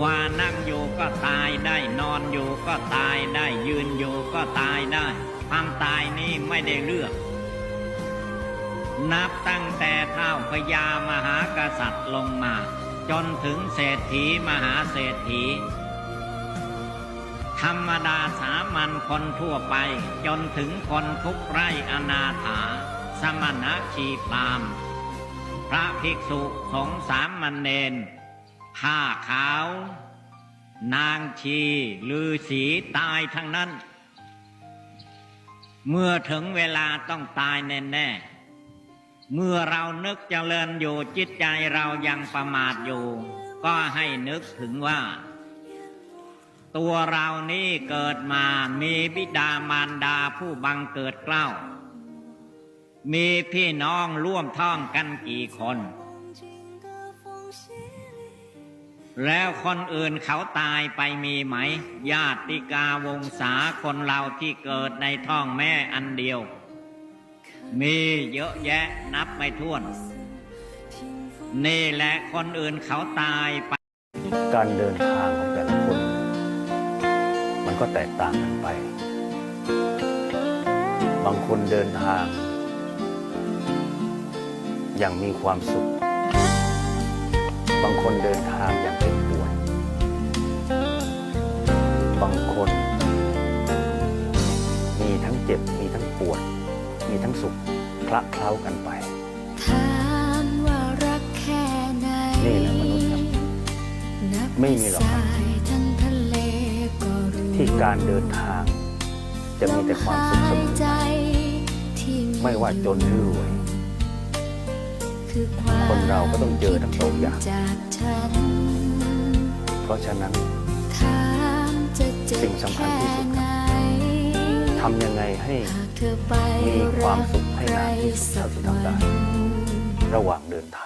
ว่านั่งอยู่ก็ตายได้นอนอยู่ก็ตายได้ยืนอยู่ก็ตายได้ความตายนี้ไม่ได้เลือก นับตั้งแต่เท้าพญามหากษัตริย์ลงมา จนถึงเศรษฐีมหาเศรษฐี ธรรมดาสามัญคนทั่วไป จนถึงคนทุกไร่อนาถา สมณะชีพราม พระภิกษุสงฆ์สามมันเนน ผ้าขาว นางชีลือสีตายทั้งนั้น เมื่อถึงเวลาต้องตายแน่ๆเมื่อเรานึกจเจริญอยู่จิตใจเรายังประมาทอยู่ ก็ให้นึกถึงว่า ตัวเรานี่เกิดมามีบิดามารดาผู้บังเกิดเกล้า มีพี่น้องร่วมท้องกันกี่คน แล้วคนอื่นเขาตายไปมีไหม ญาติกาวงศาคนเราที่เกิดในท้องแม่อันเดียว มีเยอะแยะนับไม่ถ้วน นี่แหละคนอื่นเขาตายไป การเดินทางของแต่ละคน มันก็แตกต่างกันไป บางคนเดินทาง อย่างมีความสุข บางคนเดินทางอย่างเจ็บปวดบางคน มีทั้งเจ็บมีทั้งปวด มีทั้งสุขคละเคล้ากันไป ถามว่ารักแค่ไหนนี่แหละมนุษย์ครับนับไม่มีหรอกครับสายทั้งทะเลก็รู้ที่การเดินทาง จะมีแต่ความสุขเสมอใจที่ไม่ว่าจนหรือรวย คือความคนเราก็ต้องเจอทั้งสองอย่างจากฉันเพราะฉะนั้นถามจะเจ็บสิ่งสำคัญที่สุดครับแค่ไหนทำยังไงให้หากเธอไปมีความสุขให้นานที่สุดเท่าที่ทำได้รักใครสักวันระหว่างเดินทาง